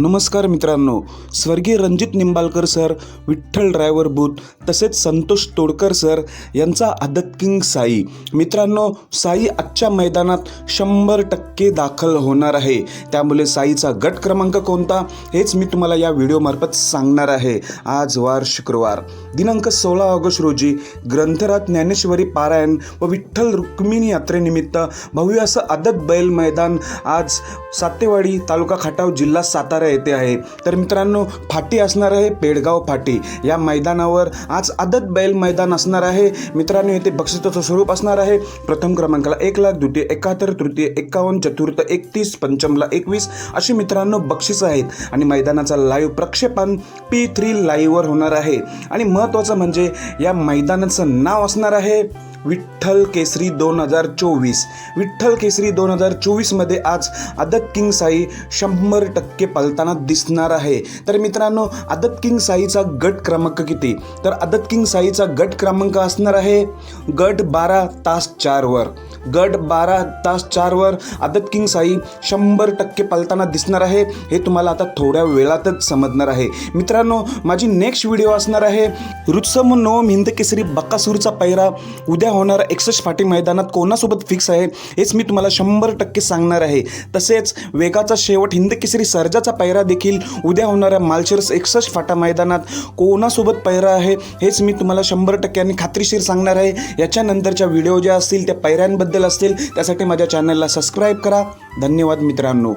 नमस्कार मित्रांनो. स्वर्गीय Ranjit Nimbalkar sir Vitthal driver booth तसेच संतोष तोडकर सर यांचा आदत किंग साई. मित्रांनो साई आजच्या मैदानात शंभर टक्के दाखल होणार आहे. त्यामुळे साईचा गट क्रमांक कोणता हेच मी तुम्हाला या व्हिडिओमार्फत सांगणार आहे. आज वार शुक्रवार. दिनांक सोळा ऑगस्ट रोजी ग्रंथरात ज्ञानेश्वरी पारायण व विठ्ठल रुक्मिणी यात्रेनिमित्त भव्य असं आदत बैल मैदान आज सातेवाडी तालुका खटाव जिल्हा सातारा येथे आहे. तर मित्रांनो फाटी असणार आहे पेडगाव फाटी. या मैदानावर आज आदत बैल मैदान असणार आहे. मित्रांनो येथे बक्षिसाचं स्वरूप असणार आहे. प्रथम क्रमांकाला एक लाख द्वितीय एकाहत्तर तृतीय एक्कावन्न चतुर्थ एकतीस पंचमला एकवीस अशी मित्रांनो बक्षिसं आहेत. आणि मैदानाचा लाईव्ह प्रक्षेपण पी थ्री लाईव्हवर होणार आहे. आणि महत्त्वाचं म्हणजे या मैदानाचं नाव असणार आहे विठ्ठल केसरी दोन हजार चोवीस. विठ्ठल केसरी दोन हजार चोवीसमध्ये आज आदत किंग साई शंभर टक्के पलताना दिसणार आहे. तर मित्रांनो आदत किंग साईचा गट क्रमांक किती? तर आदत किंग साईचा गट क्रमांक असणार आहे गट बारा तास चारवर गट बारा तास चारवर आदत किंग साई शंभर टक्के पलताना दिसणार आहे. हे तुम्हाला आता थोड्या वेळातच समजणार आहे. मित्रांनो माझी नेक्स्ट व्हिडिओ असणार आहे. रुत्सम नोम हिंद केसरी बक्कासूरचा पैरा. उद्या होणारा? एकसष्ट फाटी मैदानात कोणासोबत फिक्स आहे? हेच मी तुम्हाला शंभर टक्के सांगणार आहे. तसेच वेगाचा शेवट हिंद केसरी सर्जाचा पैरा देखील उद्या होणाऱ्या मालशिरस एकसष्ट फाटा मैदानात कोणासोबत पैरा आहे? हेच मी तुम्हाला शंभर टक्क्यांनी खात्रीशीर सांगणार आहे. याच्यानंतरच्या व्हिडिओ ज्या असतील त्या पैऱ्यांबद्दल असतील त्यासाठी माझ्या चॅनलला सबस्क्राईब करा. धन्यवाद मित्रांनो.